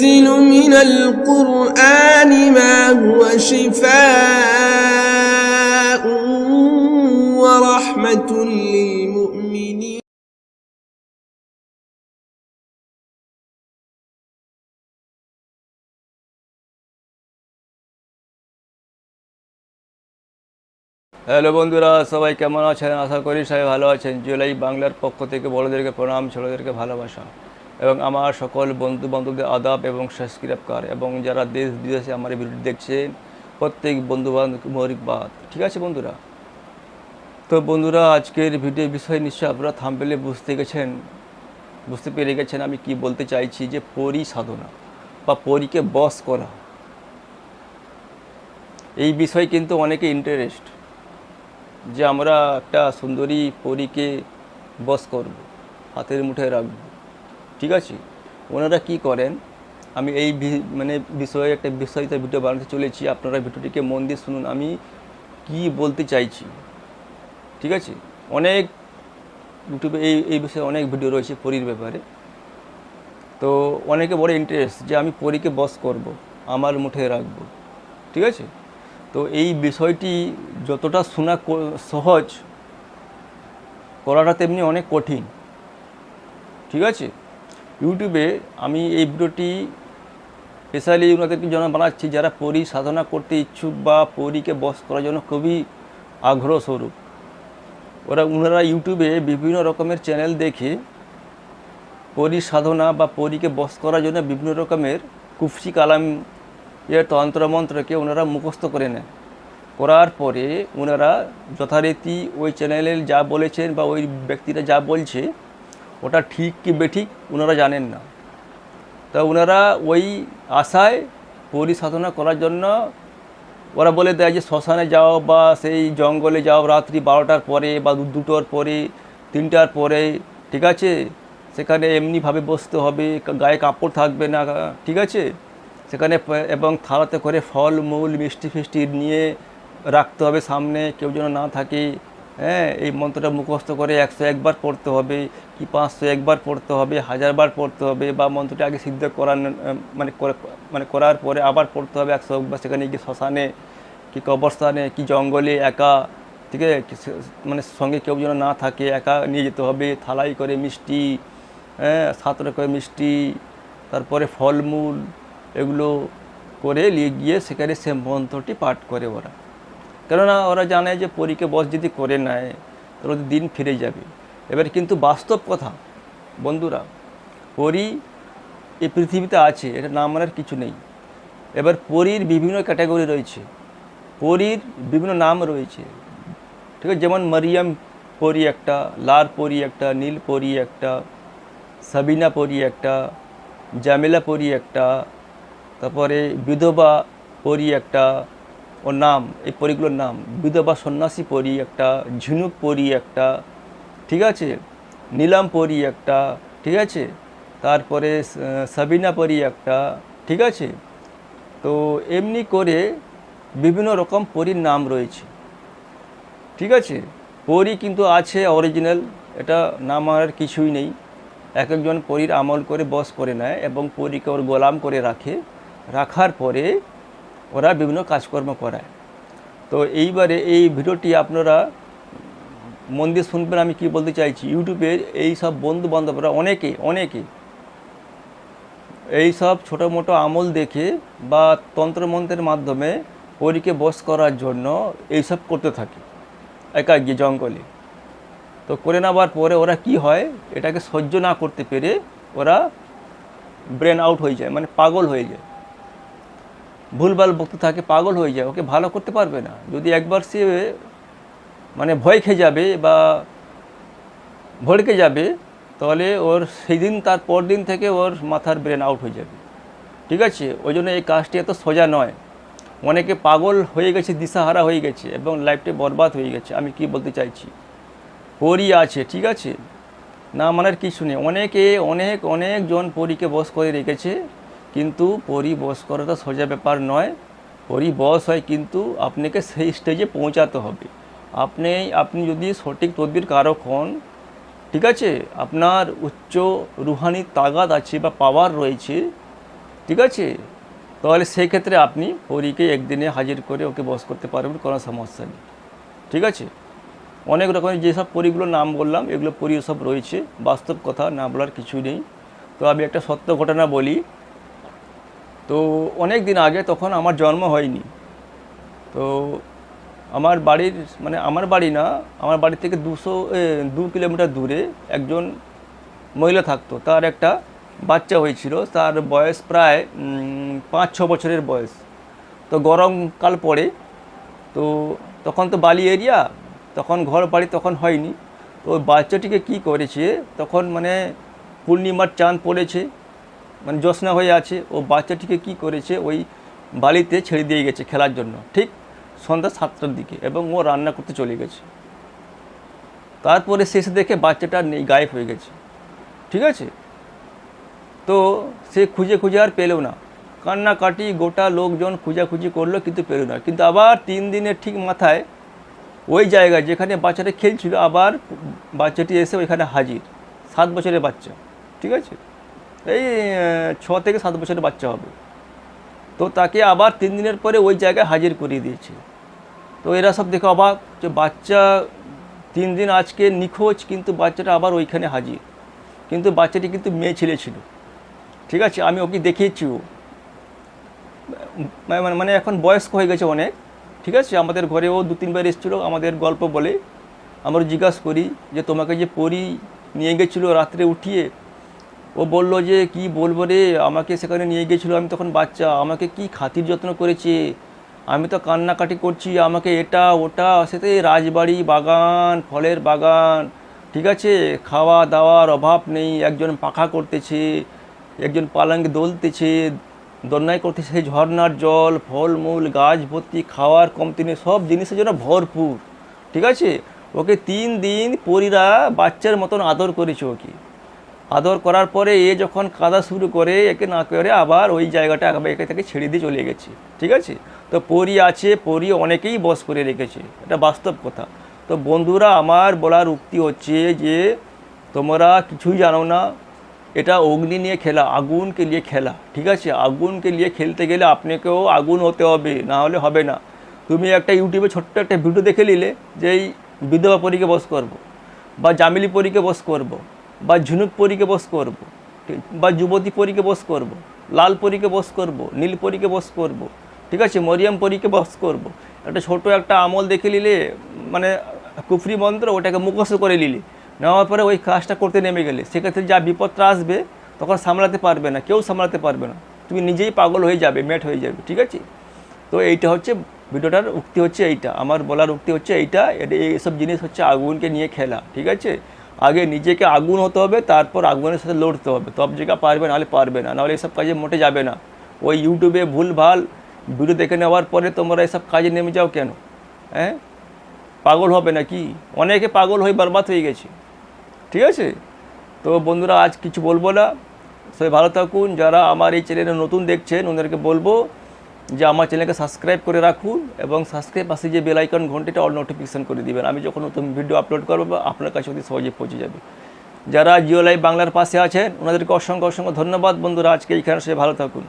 وننزل من القرآن ما هو شفاء ورحمة للمؤمنين hello বন্ধুরা সবাই কেমন আছেন আশা করি সবাই ভালো আছেন জুলাই বাংলার পক্ষ থেকে বড়দেরকে প্রণাম ছোটদেরকে ভালোবাসা এবং আমার সকল বন্ধু বান্ধবদের আদাব এবং সাবস্ক্রাইবকার এবং যারা দেশ বিদেশে আমার ভিডিও দেখছেন, প্রত্যেক বন্ধু মৌরিকবাদ ঠিক আছে বন্ধুরা? তো বন্ধুরা, আজকের ভিডিও বিষয় নিশ্চয়ই আপনারা থামপেলে বুঝতে গেছেন, বুঝতে পেরে গেছেন আমি কি বলতে চাইছি যে পরি সাধনা বা পরীকে বস করা। এই বিষয় কিন্তু অনেকে ইন্টারেস্ট যে আমরা একটা সুন্দরী পরীকে বস করব, হাতের মুঠে রাখব। ঠিক আছে? ওনারা কি করেন? আমি এই মানে বিষয়ে একটা বিস্তারিত ভিডিও বানাতে চলেছি। আপনারা ভিডিওটিকে মন দিয়ে শুনুন। আমি কি বলতে চাইছি? ঠিক আছে? অনেক ইউটিউবে এই এই বিষয়ে অনেক ভিডিও রয়েছে পরীর ব্যাপারে। তো অনেকে বড় ইন্টারেস্ট যে আমি পরীকে বস করব, আমার মুঠে রাখব। ঠিক আছে? তো এই বিষয়টি যতটা শোনা সহজ, করাটা তেমনি অনেক কঠিন। ঠিক আছে? ইউটিউবে আমি এই ভিডিওটি স্পেশালি ওনাদেরকে জন্য বানাচ্ছি, যারা পরী সাধনা করতে ইচ্ছুক বা পরীকে বস করার জন্য খুবই আগ্রহ স্বরূপ। ওরা, ওনারা ইউটিউবে বিভিন্ন রকমের চ্যানেল দেখে পরী সাধনা বা পরীকে বস করার জন্য বিভিন্ন রকমের কুফসি কালাম এর তন্ত্রমন্ত্রকে ওনারা মুখস্থ করে নেন। করার পরে ওনারা যথারীতি ওই চ্যানেলে যা বলেছেন বা ওই ব্যক্তিরা যা বলছে ওটা ঠিক কি বেঠিক ওনারা জানেন না। তা ওনারা ওই আশায় পরী সাধনা করার জন্য ওরা বলে দেয় যে শ্মশানে যাও বা সেই জঙ্গলে যাও রাত্রি বারোটার পরে বা দুটোর পরে, তিনটার পরে, ঠিক আছে? সেখানে এমনিভাবে বসতে হবে গায়ে কাপড় থাকবে না, ঠিক আছে? সেখানে এবং থালাতে করে ফল, মূল, মিষ্টি ফিষ্টি নিয়ে রাখতে হবে সামনে, কেউ যেন না থাকে। হ্যাঁ এই মন্ত্রটা মুখস্থ করে একশো একবার পড়তে হবে কি পাঁচশো একবার পড়তে হবে, হাজারবার পড়তে হবে বা মন্ত্রটা আগে সিদ্ধ করার মানে মানে করার পরে আবার পড়তে হবে একশো একবার, সেখানে গিয়ে শ্মশানে কি কবরস্থানে, কি জঙ্গলে একা, ঠিক আছে? মানে সঙ্গে কেউ যেন না থাকে, একা নিয়ে যেতে হবে, থালাই করে মিষ্টি হ্যাঁ সাত করে মিষ্টি, তারপরে ফলমূল এগুলো করে নিয়ে গিয়ে সেখানে সে মন্ত্রটি পাঠ করে ওরা। কেননা ওরা জানে যে পরীকে বস যদি করে নেয়, তাহলে দিন ফিরে যাবে। এবার কিন্তু বাস্তব কথা, বন্ধুরা, পরী এই পৃথিবীতে আছে, এটা না মানার কিছু নেই। এবার পরীর বিভিন্ন ক্যাটাগরি রয়েছে। পরীর বিভিন্ন নাম রয়েছে। ঠিক আছে, যেমন মারিয়াম পরী একটা লাল পরী একটা, নীল পরী একটা, সাবিনা পরী একটা, জামেলা পরী একটা, তারপরে বিধবা পরী একটা ওর নাম, এই পরীগুলোর নাম, বিধবা সন্ন্যাসী পরী একটা, ঝিনুক পরী একটা, ঠিক আছে? নীলাম পরী একটা, ঠিক আছে? তারপরে সাবিনা পরী একটা, ঠিক আছে? তো এমনি করে বিভিন্ন রকম পরীর নাম রয়েছে, ঠিক আছে? পরী কিন্তু আছে অরিজিনাল, এটা নাম আর কিছুই নেই। এক একজন পরীর আমল করে বস করে নেয় এবং পরীকে ওর গোলাম করে রাখে। রাখার পরে ওরা বিভিন্ন কাজকর্ম করায়। তো এইবারে এই ভিডিওটি আপনারা মন দিয়ে শুনবেন, আমি কি বলতে চাইছি ইউটিউবের এই সব বন্ধু বান্ধবরা অনেকে অনেকে এই সব ছোটো মোটো আমল দেখে বা তন্ত্রমন্ত্রের মাধ্যমে পরীকে বস করার জন্য এইসব করতে থাকে একা গিয়ে জঙ্গলে। তো করে নেওয়ার পরে ওরা কি হয়, এটাকে সহ্য না করতে পেরে ওরা ব্রেন আউট হয়ে যায় মানে পাগল হয়ে যায়। ভুলভাল বকতে থাকে, পাগল হয়ে যায়, ওকে ভালো করতে পারবে না। যদি একবার সে মানে ভয় খেয়ে যাবে বা ভড়কে যাবে, তাহলে ওর সেই দিন তার পর দিন থেকে ওর মাথার ব্রেন আউট হয়ে যাবে। ঠিক আছে? ওই জন্য এই কাজটি এত সোজা নয়। অনেকে পাগল হয়ে গেছে, দিশাহারা হয়ে গেছে এবং লাইফটা বরবাদ হয়ে গেছে, আমি কি বলতে চাইছি? পরী আছে, ঠিক আছে? না মানার কিছু নেই। অনেকে অনেক, অনেকজন পরীকে বস করে রেখেছে। কিন্তু পরী বস করাটা সোজা ব্যাপার নয়। পরী বস হয় কিন্তু আপনাকে সেই স্টেজে পৌঁছাতে হবে। আপনি আপনি যদি সঠিক তদবির কারক হন, ঠিক আছে? আপনার উচ্চ রুহানি তাগাদ আছে বা পাওয়ার রয়েছে, ঠিক আছে? তাহলে সেই ক্ষেত্রে আপনি পরীকে একদিনে হাজির করে ওকে বস করতে পারবেন, কোনো সমস্যা নেই। ঠিক আছে? অনেক রকমের যেসব পরীগুলোর নাম বললাম, এগুলো পরী সব রয়েছে। বাস্তব কথা না বলার কিছুই নেই। তো আমি একটা সত্য ঘটনা বলি। তো অনেক দিন আগে তখন আমার জন্ম হয়নি। তো আমার বাড়ির মানে আমার বাড়ি না, আমার বাড়ি থেকে দুশো দু কিলোমিটার দূরে একজন মহিলা থাকতো। তার একটা বাচ্চা হয়েছিল। তার বয়স প্রায় পাঁচ, ছ বছরের বয়স। তো গরমকাল পড়ে, তো তখন তো বালি এরিয়া, তখন ঘর বাড়ি তখন হয়নি। তো ওই বাচ্চাটিকে কি করেছে, তখন মানে পূর্ণিমার চাঁদ পড়েছে। মানে জ্যোৎস্না হয়ে আছে, ও বাচ্চাটিকে কি করেছে, ওই বালিতে ছেড়ে দিয়ে গেছে খেলার জন্য, ঠিক সন্ধ্যা সাতটার দিকে, এবং ও রান্না করতে চলে গেছে। তারপরে শেষে দেখে বাচ্চাটা নেই, গায়েব হয়ে গেছে, ঠিক আছে? তো সে খুঁজে খুঁজে আর পেলেও না। কান্নাকাটি, গোটা লোকজন খুঁজাখুঁজি করল, কিন্তু পেল না। কিন্তু আবার তিন দিনের ঠিক মাথায় ওই জায়গায় যেখানে বাচ্চাটা খেলছিল, আবার বাচ্চাটি এসে ওইখানে হাজির, সাত বছরের বাচ্চা, ঠিক আছে? এই ছ থেকে সাত বছরের বাচ্চা হবে। তো তাকে আবার তিন দিনের পরে ওই জায়গায় হাজির করিয়ে দিয়েছে। তো এরা সব দেখে অবাক যে বাচ্চা তিন দিন আজকে নিখোঁজ, কিন্তু বাচ্চাটা আবার ওইখানে হাজির। কিন্তু বাচ্চাটি কিন্তু মেয়ে ছেলে ছিল। ঠিক আছে, আমি ওকে দেখিয়েছিও মানে মানে এখন বয়স্ক হয়ে গেছে অনেক। ঠিক আছে, আমাদের ঘরেও দু, তিনবার এসেছিল, আমাদের গল্প বলে। আমরা জিজ্ঞাসা করি যে, তোমাকে যে পরি নিয়ে গেছিল রাত্রে উঠিয়ে ও বলল যে, কি বলব রে? আমাকে সেখানে নিয়ে গেছিল আমি তখন বাচ্চা। আমাকে কি খাতির যত্ন করেছে? আমি তো কান্নাকাটি করছি। আমাকে এটা, ওটা, সেতে রাজবাড়ি বাগান, ফলের বাগান, ঠিক আছে? খাওয়া দাওয়ার অভাব নেই। একজন পাখা করতেছে, একজন পালঙ্কে দোলতেছে দন্যাই করতেছে ঝর্নার জল, ফলমূল গাছ ভর্তি খাওয়ার কমতি নেই, সব জিনিসের জন্য ভরপুর, ঠিক আছে? ওকে তিন দিন পরীরা বাচ্চার মতন আদর করেছে ওকে। আদর করার পরে এ যখন কাদা শুরু করে, একে না করে আবার ওই জায়গাটা একে থেকে ছেড়ে দিয়ে চলে গেছে। ঠিক আছে? তো পরি আছে, পরি অনেকেই বস করে রেখেছে। এটা বাস্তব কথা। তো বন্ধুরা, আমার বলার উক্তি হচ্ছে যে, তোমরা কিছুই জানো না। এটা অগ্নি নিয়ে খেলা, আগুনকে নিয়ে খেলা। ঠিক আছে? আগুনকে নিয়ে খেলতে গেলে আপনাকেও আগুন হতে হবে, না হলে হবে না। তুমি একটা ইউটিউবে ছোট্ট একটা ভিডিও দেখে নিলে যে এই বিধবা পরীকে বস করব। বা জামিলি পরীকে বস করব। বা ঝুনুক পরীকে বস করব। বা যুবতী পরীকে বস করব। লাল পরীকে বস করব। নীল পরীকে বস করব। ঠিক আছে, মরিয়াম পরীকে বস করব। একটা ছোট একটা আমল দেখে নিলে মানে কুফরি মন্ত্র, ওটাকে মুখস্থ করে নিলে, নেওয়ার পরে ওই কাজটা করতে নেমে গেলে, সেক্ষেত্রে যা বিপদটা আসবে, তখন সামলাতে পারবে না, কেউ সামলাতে পারবে না তুমি নিজেই পাগল হয়ে যাবে মেট হয়ে যাবে, ঠিক আছে তো এইটা হচ্ছে, ভিডিওটার উক্তি হচ্ছে এইটা, আমার বলার উক্তি হচ্ছে এইটা, এটা এইসব জিনিস হচ্ছে আগুনকে নিয়ে খেলা, ঠিক আছে আগে নিজেকে আগুন হতে হবে, তারপর আগুনের সাথে লড়তে হবে। তব জায়গা পারবে নাহলে পারবে না, নাহলে এসব কাজে মোটে যাবে না। ওই ইউটিউবে ভুল ভালো ভিডিও দেখে নেওয়ার পরে তোমরা এসব কাজে নেমে যাও কেন? হ্যাঁ? পাগল হবে না কি অনেকে পাগল হয়ে বরবাদ হয়ে গেছে। ঠিক আছে? তো বন্ধুরা, আজ কিছু বলব না। সবাই ভালো থাকুন। যারা আমার এই চ্যানেলে নতুন দেখছেন, ওদেরকে বলব যে আমার চ্যানেলকে সাবস্ক্রাইব করে রাখুন এবং সাবস্ক্রাইব পাশে যে বেলাইকন ঘন্টিটা অল নোটিফিকেশান করে দিবেন। আমি যখন নতুন ভিডিও আপলোড করব আপনার কাছে অতি সহজে পৌঁছে যাবে। যারা জিও লাইভ বাংলার পাশে আছেন, ওনাদেরকে অসংখ্য অসংখ্য ধন্যবাদ। বন্ধুরা, আজকে এইখানে সে ভালো থাকুন।